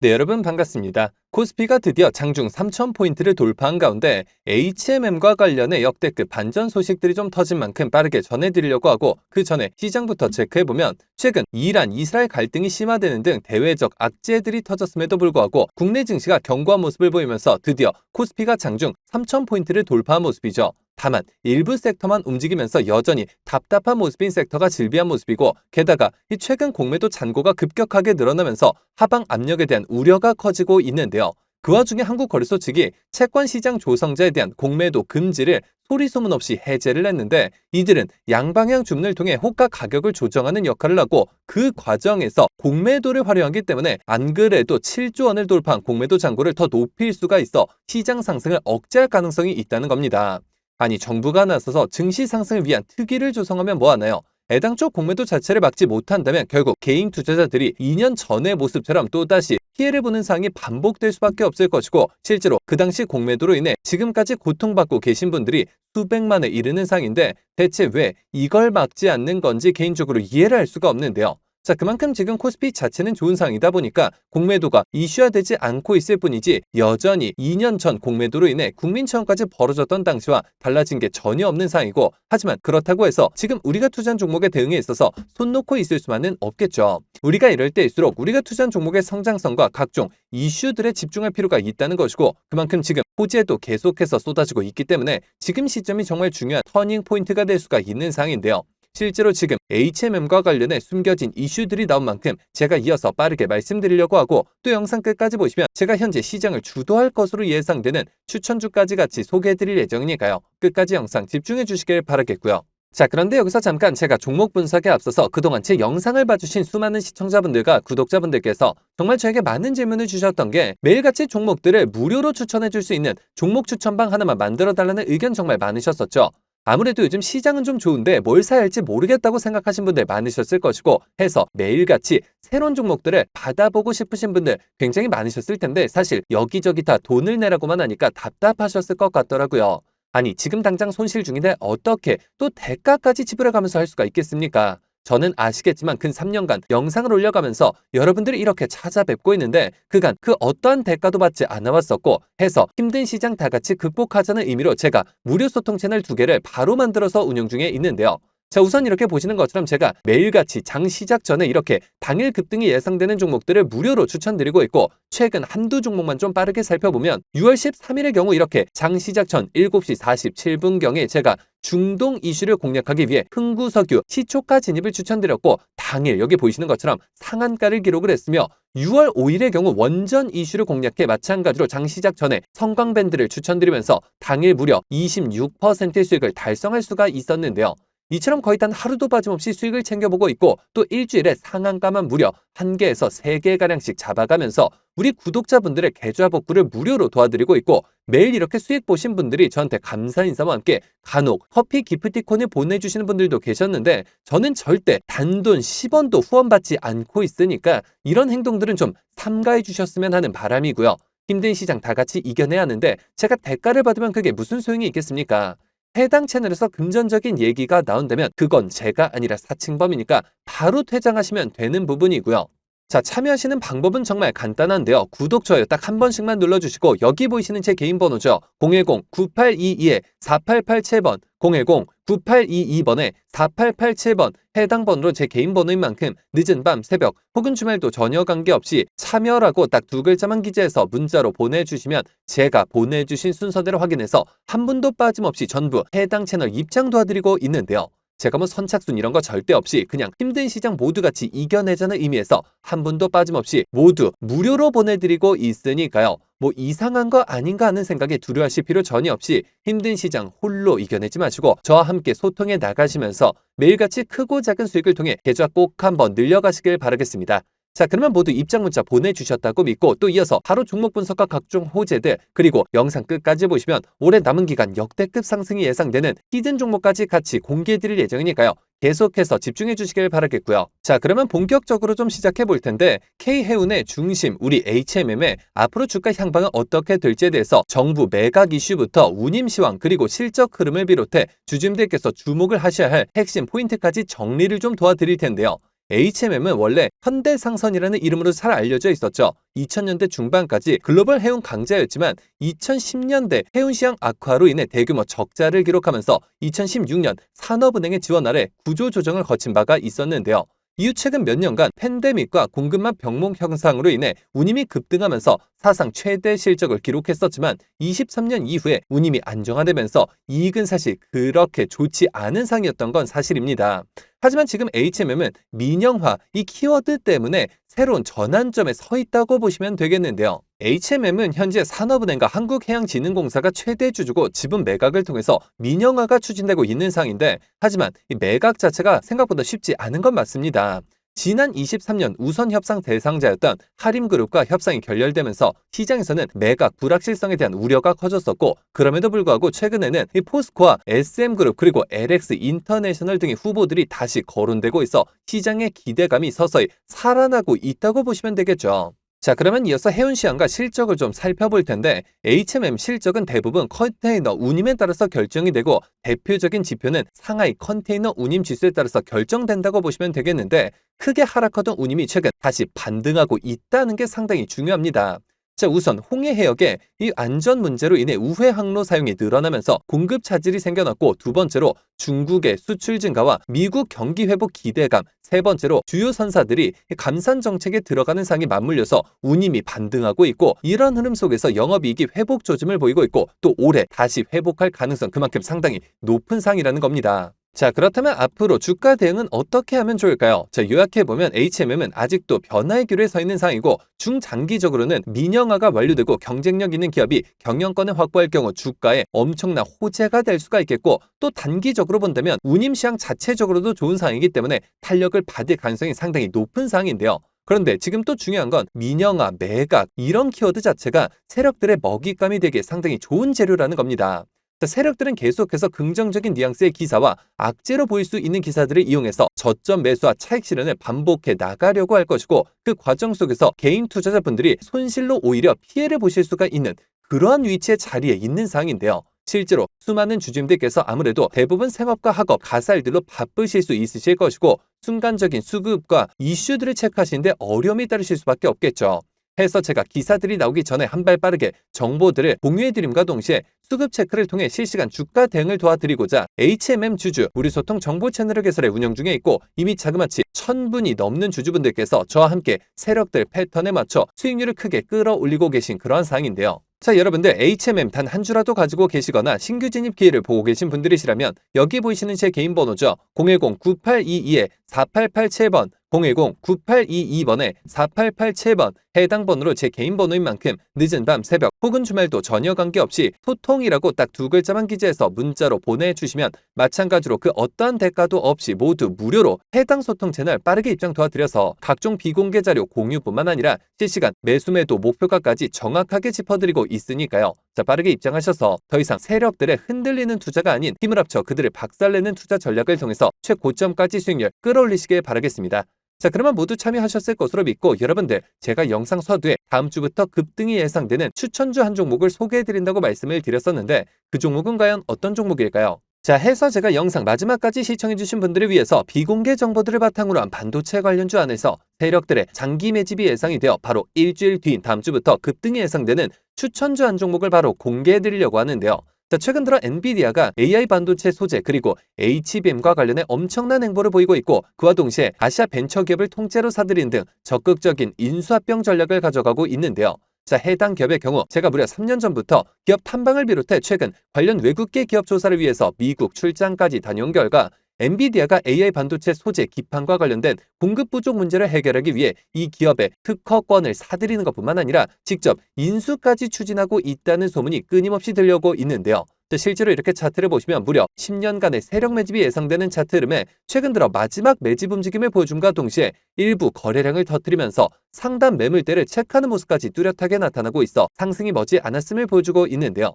네, 여러분 반갑습니다. 코스피가 드디어 장중 3,000포인트를 돌파한 가운데 HMM과 관련해 역대급 반전 소식들이 좀 터진 만큼 빠르게 전해드리려고 하고 그 전에 시장부터 체크해보면 최근 이란, 이스라엘 갈등이 심화되는 등 대외적 악재들이 터졌음에도 불구하고 국내 증시가 견고한 모습을 보이면서 드디어 코스피가 장중 3,000포인트를 돌파한 모습이죠. 다만 일부 섹터만 움직이면서 여전히 답답한 모습인 섹터가 질비한 모습이고 게다가 이 최근 공매도 잔고가 급격하게 늘어나면서 하방 압력에 대한 우려가 커지고 있는데요. 그 와중에 한국 거래소 측이 채권 시장 조성자에 대한 공매도 금지를 소리 소문 없이 해제를 했는데 이들은 양방향 주문을 통해 호가 가격을 조정하는 역할을 하고 그 과정에서 공매도를 활용하기 때문에 안 그래도 7조 원을 돌파한 공매도 잔고를 더 높일 수가 있어 시장 상승을 억제할 가능성이 있다는 겁니다. 아니 정부가 나서서 증시 상승을 위한 특위를 조성하면 뭐하나요? 애당초 공매도 자체를 막지 못한다면 결국 개인 투자자들이 2년 전의 모습처럼 또다시 피해를 보는 상황이 반복될 수밖에 없을 것이고 실제로 그 당시 공매도로 인해 지금까지 고통받고 계신 분들이 수백만에 이르는 상인데 대체 왜 이걸 막지 않는 건지 개인적으로 이해를 할 수가 없는데요. 자, 그만큼 지금 코스피 자체는 좋은 상황이다 보니까 공매도가 이슈화되지 않고 있을 뿐이지 여전히 2년 전 공매도로 인해 국민청까지 벌어졌던 당시와 달라진 게 전혀 없는 상황이고 하지만 그렇다고 해서 지금 우리가 투자한 종목에 대응에 있어서 손 놓고 있을 수만은 없겠죠. 우리가 이럴 때일수록 우리가 투자한 종목의 성장성과 각종 이슈들에 집중할 필요가 있다는 것이고 그만큼 지금 호재도 계속해서 쏟아지고 있기 때문에 지금 시점이 정말 중요한 터닝 포인트가 될 수가 있는 상황인데요. 실제로 지금 HMM과 관련해 숨겨진 이슈들이 나온 만큼 제가 이어서 빠르게 말씀드리려고 하고 또 영상 끝까지 보시면 제가 현재 시장을 주도할 것으로 예상되는 추천주까지 같이 소개해드릴 예정이니까요. 끝까지 영상 집중해 주시길 바라겠고요. 자, 그런데 여기서 잠깐 제가 종목 분석에 앞서서 그동안 제 영상을 봐주신 수많은 시청자분들과 구독자분들께서 정말 저에게 많은 질문을 주셨던 게 매일같이 종목들을 무료로 추천해 줄 수 있는 종목 추천방 하나만 만들어 달라는 의견 정말 많으셨었죠. 아무래도 요즘 시장은 좀 좋은데 뭘 사야 할지 모르겠다고 생각하신 분들 많으셨을 것이고 해서 매일같이 새로운 종목들을 받아보고 싶으신 분들 굉장히 많으셨을 텐데 사실 여기저기 다 돈을 내라고만 하니까 답답하셨을 것 같더라고요. 아니 지금 당장 손실 중인데 어떻게 또 대가까지 지불해가면서 할 수가 있겠습니까? 저는 아시겠지만 근 3년간 영상을 올려가면서 여러분들이 이렇게 찾아뵙고 있는데 그간 그 어떠한 대가도 받지 않아왔었고 해서 힘든 시장 다 같이 극복하자는 의미로 제가 무료 소통 채널 두 개를 바로 만들어서 운영 중에 있는데요. 자, 우선 이렇게 보시는 것처럼 제가 매일같이 장 시작 전에 이렇게 당일 급등이 예상되는 종목들을 무료로 추천드리고 있고 최근 한두 종목만 좀 빠르게 살펴보면 6월 13일의 경우 이렇게 장 시작 전 7시 47분경에 제가 중동 이슈를 공략하기 위해 흥구석유 시초가 진입을 추천드렸고 당일 여기 보이시는 것처럼 상한가를 기록을 했으며 6월 5일의 경우 원전 이슈를 공략해 마찬가지로 장 시작 전에 성광밴드를 추천드리면서 당일 무려 26%의 수익을 달성할 수가 있었는데요. 이처럼 거의 단 하루도 빠짐없이 수익을 챙겨보고 있고 또 일주일에 상한가만 무려 한개에서세개가량씩 잡아가면서 우리 구독자분들의 계좌 복구를 무료로 도와드리고 있고 매일 이렇게 수익 보신 분들이 저한테 감사 인사와 함께 간혹 커피 기프티콘을 보내주시는 분들도 계셨는데 저는 절대 단돈 10원도 후원받지 않고 있으니까 이런 행동들은 좀 삼가해 주셨으면 하는 바람이고요. 힘든 시장 다 같이 이겨내야 하는데 제가 대가를 받으면 그게 무슨 소용이 있겠습니까? 해당 채널에서 금전적인 얘기가 나온다면 그건 제가 아니라 사칭범이니까 바로 퇴장하시면 되는 부분이고요. 자, 참여하시는 방법은 정말 간단한데요. 구독, 좋아요 딱 한 번씩만 눌러주시고 여기 보이시는 제 개인 번호죠. 010-9822-4887번, 010-9822번에 4887번 해당 번호로 제 개인 번호인 만큼 늦은 밤, 새벽 혹은 주말도 전혀 관계없이 참여라고 딱 두 글자만 기재해서 문자로 보내주시면 제가 보내주신 순서대로 확인해서 한 분도 빠짐없이 전부 해당 채널 입장 도와드리고 있는데요. 제가 뭐 선착순 이런 거 절대 없이 그냥 힘든 시장 모두 같이 이겨내자는 의미에서 한 분도 빠짐없이 모두 무료로 보내드리고 있으니까요. 뭐 이상한 거 아닌가 하는 생각에 두려워하실 필요 전혀 없이 힘든 시장 홀로 이겨내지 마시고 저와 함께 소통해 나가시면서 매일같이 크고 작은 수익을 통해 계좌 꼭 한번 늘려가시길 바라겠습니다. 자, 그러면 모두 입장 문자 보내주셨다고 믿고 또 이어서 바로 종목 분석과 각종 호재들 그리고 영상 끝까지 보시면 올해 남은 기간 역대급 상승이 예상되는 히든 종목까지 같이 공개해드릴 예정이니까요. 계속해서 집중해 주시길 바라겠고요. 자, 그러면 본격적으로 좀 시작해 볼 텐데 K해운의 중심 우리 HMM의 앞으로 주가 향방은 어떻게 될지에 대해서 정부 매각 이슈부터 운임 시황 그리고 실적 흐름을 비롯해 주주님들께서 주목을 하셔야 할 핵심 포인트까지 정리를 좀 도와드릴 텐데요. HMM은 원래 현대상선이라는 이름으로 잘 알려져 있었죠. 2000년대 중반까지 글로벌 해운 강자였지만 2010년대 해운 시장 악화로 인해 대규모 적자를 기록하면서 2016년 산업은행의 지원 아래 구조 조정을 거친 바가 있었는데요. 이후 최근 몇 년간 팬데믹과 공급망 병목 현상으로 인해 운임이 급등하면서 사상 최대 실적을 기록했었지만 23년 이후에 운임이 안정화되면서 이익은 사실 그렇게 좋지 않은 상이었던 건 사실입니다. 하지만 지금 HMM은 민영화 이 키워드 때문에 새로운 전환점에 서 있다고 보시면 되겠는데요. HMM은 현재 산업은행과 한국해양진흥공사가 최대 주주고 지분 매각을 통해서 민영화가 추진되고 있는 상인데 하지만 이 매각 자체가 생각보다 쉽지 않은 건 맞습니다. 지난 23년 우선 협상 대상자였던 하림그룹과 협상이 결렬되면서 시장에서는 매각 불확실성에 대한 우려가 커졌었고 그럼에도 불구하고 최근에는 이 포스코와 SM그룹 그리고 LX 인터내셔널 등의 후보들이 다시 거론되고 있어 시장의 기대감이 서서히 살아나고 있다고 보시면 되겠죠. 자, 그러면 이어서 해운 시황과 실적을 좀 살펴볼 텐데 HMM 실적은 대부분 컨테이너 운임에 따라서 결정이 되고 대표적인 지표는 상하이 컨테이너 운임 지수에 따라서 결정된다고 보시면 되겠는데 크게 하락하던 운임이 최근 다시 반등하고 있다는 게 상당히 중요합니다. 자, 우선 홍해 해역에 이 안전 문제로 인해 우회 항로 사용이 늘어나면서 공급 차질이 생겨났고 두 번째로 중국의 수출 증가와 미국 경기 회복 기대감, 세 번째로 주요 선사들이 감산 정책에 들어가는 상이 맞물려서 운임이 반등하고 있고 이런 흐름 속에서 영업이익이 회복 조짐을 보이고 있고 또 올해 다시 회복할 가능성 그만큼 상당히 높은 상이라는 겁니다. 자, 그렇다면 앞으로 주가 대응은 어떻게 하면 좋을까요? 자, 요약해보면 HMM은 아직도 변화의 기로에 서 있는 상이고 중장기적으로는 민영화가 완료되고 경쟁력 있는 기업이 경영권을 확보할 경우 주가에 엄청난 호재가 될 수가 있겠고 또 단기적으로 본다면 운임시장 자체적으로도 좋은 상이기 때문에 탄력을 받을 가능성이 상당히 높은 상인데요. 그런데 지금 또 중요한 건 민영화, 매각 이런 키워드 자체가 세력들의 먹잇감이 되기에 상당히 좋은 재료라는 겁니다. 세력들은 계속해서 긍정적인 뉘앙스의 기사와 악재로 보일 수 있는 기사들을 이용해서 저점 매수와 차익 실현을 반복해 나가려고 할 것이고 그 과정 속에서 개인 투자자분들이 손실로 오히려 피해를 보실 수가 있는 그러한 위치의 자리에 있는 상인데요. 실제로 수많은 주주님들께서 아무래도 대부분 생업과 학업, 가살들로 바쁘실 수 있으실 것이고 순간적인 수급과 이슈들을 체크하시는데 어려움이 따르실 수밖에 없겠죠. 해서 제가 기사들이 나오기 전에 한 발 빠르게 정보들을 공유해드림과 동시에 수급 체크를 통해 실시간 주가 대응을 도와드리고자 HMM 주주 무료 소통 정보 채널을 개설해 운영 중에 있고 이미 자그마치 천 분이 넘는 주주분들께서 저와 함께 세력들 패턴에 맞춰 수익률을 크게 끌어올리고 계신 그러한 상황인데요. 자, 여러분들 HMM 단 한 주라도 가지고 계시거나 신규 진입 기회를 보고 계신 분들이시라면 여기 보이시는 제 개인 번호죠. 010-9822-4887번 010-9822번에 4887번 해당 번호로 제 개인 번호인 만큼 늦은 밤 새벽 혹은 주말도 전혀 관계없이 소통이라고 딱 두 글자만 기재해서 문자로 보내주시면 마찬가지로 그 어떠한 대가도 없이 모두 무료로 해당 소통 채널 빠르게 입장 도와드려서 각종 비공개 자료 공유뿐만 아니라 실시간 매수매도 목표가까지 정확하게 짚어드리고 있으니까요. 자 빠르게 입장하셔서 더 이상 세력들의 흔들리는 투자가 아닌 힘을 합쳐 그들을 박살내는 투자 전략을 통해서 최고점까지 수익률 끌어올리시길 바라겠습니다. 자, 그러면 모두 참여하셨을 것으로 믿고 여러분들 제가 영상 서두에 다음 주부터 급등이 예상되는 추천주 한 종목을 소개해드린다고 말씀을 드렸었는데 그 종목은 과연 어떤 종목일까요? 자, 해서 제가 영상 마지막까지 시청해주신 분들을 위해서 비공개 정보들을 바탕으로 한 반도체 관련주 안에서 세력들의 장기 매집이 예상이 되어 바로 일주일 뒤인 다음 주부터 급등이 예상되는 추천주 한 종목을 바로 공개해드리려고 하는데요. 자, 최근 들어 엔비디아가 AI 반도체 소재 그리고 HBM과 관련해 엄청난 행보를 보이고 있고 그와 동시에 아시아 벤처 기업을 통째로 사들인 등 적극적인 인수합병 전략을 가져가고 있는데요. 자, 해당 기업의 경우 제가 무려 3년 전부터 기업 탐방을 비롯해 최근 관련 외국계 기업 조사를 위해서 미국 출장까지 다녀온 결과 엔비디아가 AI 반도체 소재 기판과 관련된 공급 부족 문제를 해결하기 위해 이 기업의 특허권을 사들이는 것뿐만 아니라 직접 인수까지 추진하고 있다는 소문이 끊임없이 들려오고 있는데요. 실제로 이렇게 차트를 보시면 무려 10년간의 세력 매집이 예상되는 차트 흐름에 최근 들어 마지막 매집 움직임을 보여줌과 동시에 일부 거래량을 터뜨리면서 상단 매물대를 체크하는 모습까지 뚜렷하게 나타나고 있어 상승이 머지 않았음을 보여주고 있는데요.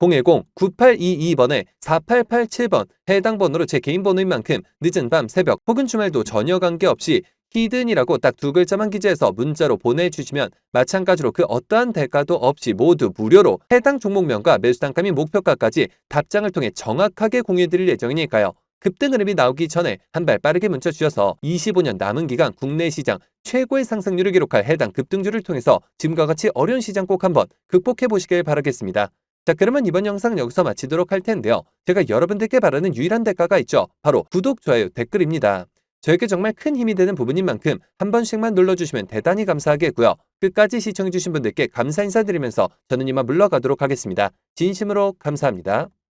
010-9822번에 4887번 해당 번호로 제 개인 번호인 만큼 늦은 밤 새벽 혹은 주말도 전혀 관계없이 히든이라고 딱 두 글자만 기재해서 문자로 보내주시면 마찬가지로 그 어떠한 대가도 없이 모두 무료로 해당 종목명과 매수 단가 및 목표가까지 답장을 통해 정확하게 공유해드릴 예정이니까요. 급등 흐름이 나오기 전에 한 발 빠르게 문자 주셔서 25년 남은 기간 국내 시장 최고의 상승률을 기록할 해당 급등주를 통해서 지금과 같이 어려운 시장 꼭 한번 극복해 보시길 바라겠습니다. 자 그러면 이번 영상은 여기서 마치도록 할 텐데요. 제가 여러분들께 바라는 유일한 대가가 있죠. 바로 구독, 좋아요, 댓글입니다. 저에게 정말 큰 힘이 되는 부분인 만큼 한 번씩만 눌러주시면 대단히 감사하겠고요. 끝까지 시청해주신 분들께 감사 인사드리면서 저는 이만 물러가도록 하겠습니다. 진심으로 감사합니다.